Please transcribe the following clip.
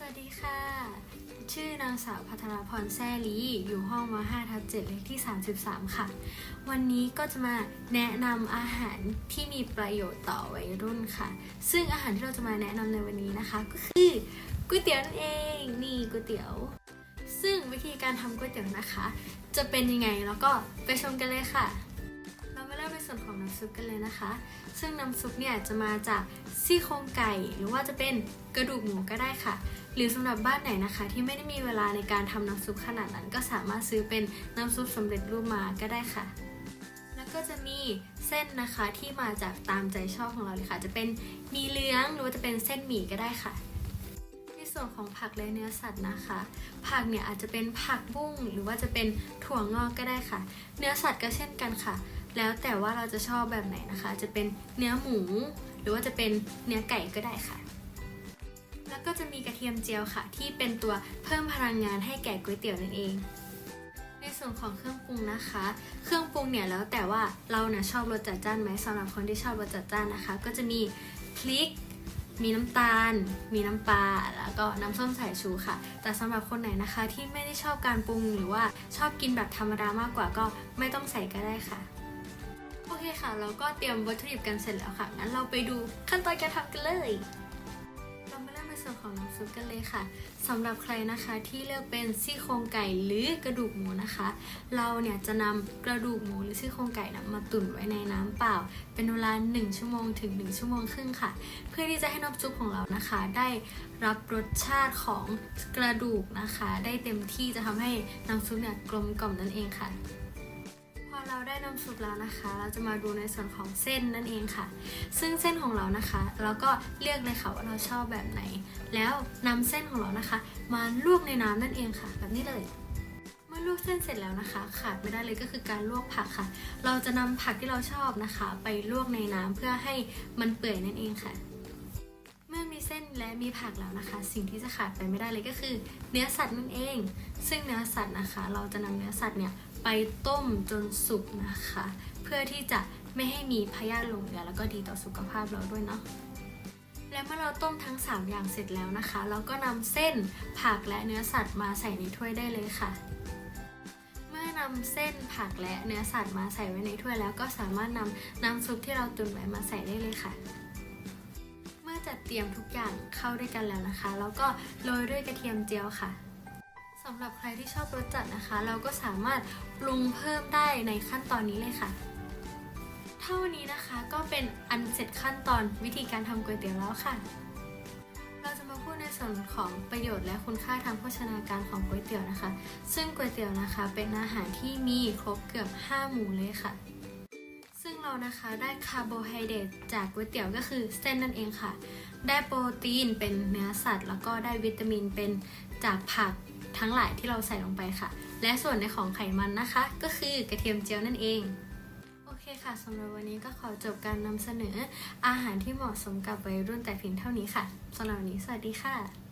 สวัสดีค่ะ ชื่อนางสาวพัทรพรแซ่ลีอยู่ห้องม5ทับ7เลขที่ 33 ค่ะ วันนี้ก็จะมาแนะนำอาหารที่มีประโยชน์ต่อวัยรุ่นค่ะ ซึ่งอาหารที่เราจะมาแนะนำในวันนี้นะคะ ก็คือก๋วยเตี๋ยวนั่นเอง นี่ก๋วยเตี๋ยว ซึ่งวิธีการทำก๋วยเตี๋ยวนะคะ จะเป็นยังไงแล้วก็ไปชมกันเลยค่ะ ส่วนของน้ำซุปกันเลยนะคะ ซึ่งน้ำซุปเนี่ยจะมาจากซี่โครงไก่ หรือว่าจะเป็นกระดูกหมูก็ได้ค่ะ หรือสำหรับบ้านไหนนะคะ ที่ไม่ได้มีเวลาในการทำน้ำซุปขนาดนั้น ก็สามารถซื้อเป็นน้ำซุปสำเร็จรูปมาก็ได้ค่ะ แล้วก็จะมีเส้นนะคะที่มาจากตามใจชอบของเราเลยค่ะ จะเป็นมีเหลืองหรือว่าจะเป็นเส้นหมี่ก็ได้ค่ะในส่วนของผักและเนื้อสัตว์นะคะ ผักเนี่ยอาจจะเป็นผักบุ้งหรือว่าจะเป็นถั่วงอกก็ได้ค่ะ เนื้อสัตว์ก็เช่นกันค่ะ แล้วแต่ว่าเราจะชอบแบบไหนนะคะ จะเป็นเนื้อหมู หรือว่าจะเป็นเนื้อไก่ก็ได้ค่ะ แล้วก็จะมีกระเทียมเจียวค่ะ ที่เป็นตัวเพิ่มพลังงานให้แก่ก๋วยเตี๋ยวนั่นเองในส่วนของเครื่องปรุงนะคะ เครื่องปรุงเนี่ยแล้วแต่ว่าเราเนี่ยชอบรสจัดจ้านไหมสำหรับคนที่ชอบรสจัดจ้านนะคะ ก็จะมีพริก มีน้ำตาล มีน้ำปลา แล้วก็น้ำส้มสายชูค่ะ แต่สำหรับคนไหนนะคะที่ไม่ได้ชอบการปรุงหรือว่าชอบกินแบบธรรมดามากกว่าก็ไม่ต้องใส่ก็ได้ค่ะ เคค่ะ เราก็เตรียมวัตถุดิบกันเสร็จแล้วค่ะ งั้นเราไปดูขั้นตอนการทำกันเลย เรามาเริ่มในส่วนของน้ำซุปกันเลยค่ะสำหรับใครนะคะที่เลือกเป็นซี่โครงไก่หรือกระดูกหมูนะคะ เราเนี่ยจะนำกระดูกหมูหรือซี่โครงไก่นะมาตุ๋นไว้ในน้ำเปล่า เป็นเวลา 1 ชั่วโมงถึง 1 ชั่วโมงครึ่งค่ะ เพื่อที่จะให้น้ำซุปของเรานะคะ ได้รับรสชาติของกระดูกนะคะ ได้เต็มที่จะทำให้น้ำซุปเนี่ยกลมกล่อมนั่นเองค่ะ เราได้น้ำซุปแล้วนะคะ เราจะมาดูในส่วนของเส้นนั่นเองค่ะ ซึ่งเส้นของเรานะคะ เราก็เลือกเลยค่ะว่าเราชอบแบบไหน แล้วนำเส้นของเรานะคะ มาลวกในน้ำนั่นเองค่ะ แบบนี้เลย เมื่อลวกเส้นเสร็จแล้วนะคะ ขาดไม่ได้เลยก็คือการลวกผักค่ะ เราจะนำผักที่เราชอบนะคะ ไปลวกในน้ำเพื่อให้มันเปื่อยนั่นเองค่ะ เมื่อมีเส้นและมีผักแล้วนะคะ สิ่งที่จะขาดไปไม่ได้เลยก็คือ เนื้อสัตว์นั่นเอง ซึ่งเนื้อสัตว์นะคะ เราจะนำเนื้อสัตว์เนี่ย ไปต้มจนสุกนะคะ เพื่อที่จะไม่ให้มีพยาธิหลงเหลือแล้วก็ดีต่อสุขภาพเราด้วยเนาะและเมื่อเราต้มทั้ง 3 อย่างเสร็จแล้วนะคะ เราก็นำเส้นผักและเนื้อสัตว์มาใส่ในถ้วยได้เลยค่ะ เมื่อนำเส้นผักและเนื้อสัตว์มาใส่ไว้ในถ้วยแล้วก็สามารถนำน้ำซุปที่เราตุนไว้มาใส่ได้เลยค่ะ เมื่อจัดเตรียมทุกอย่างเข้าด้วยกันแล้วนะคะ แล้วก็โรยด้วยกระเทียมเจียวค่ะ สำหรับใครที่ชอบรสจัดนะคะ เราก็สามารถปรุงเพิ่มได้ในขั้นตอนนี้เลยค่ะ เท่านี้นะคะก็เป็นอันเสร็จขั้นตอนวิธีการทำก๋วยเตี๋ยวแล้วค่ะ เราจะมาพูดในส่วนของประโยชน์และคุณค่าทางโภชนาการของก๋วยเตี๋ยวนะคะ ซึ่งก๋วยเตี๋ยวนะคะ เป็นอาหารที่มีครบเกือบ 5 หมู่เลยค่ะ ซึ่งเรานะคะได้คาร์โบไฮเดรตจากก๋วยเตี๋ยวก็คือเส้นนั่นเองค่ะ ได้โปรตีนเป็นเนื้อสัตว์ แล้วก็ได้วิตามินเป็นจากผัก ทั้งหลายที่เราใส่ลงไปค่ะ และส่วนในของไขมันนะคะ ก็คือกระเทียมเจียวนั่นเองโอเคค่ะสำหรับวันนี้ก็ขอจบการนำเสนออาหารที่เหมาะสมกับวัยรุ่นแต่เพียงเท่านี้ค่ะสำหรับวันนี้สวัสดีค่ะ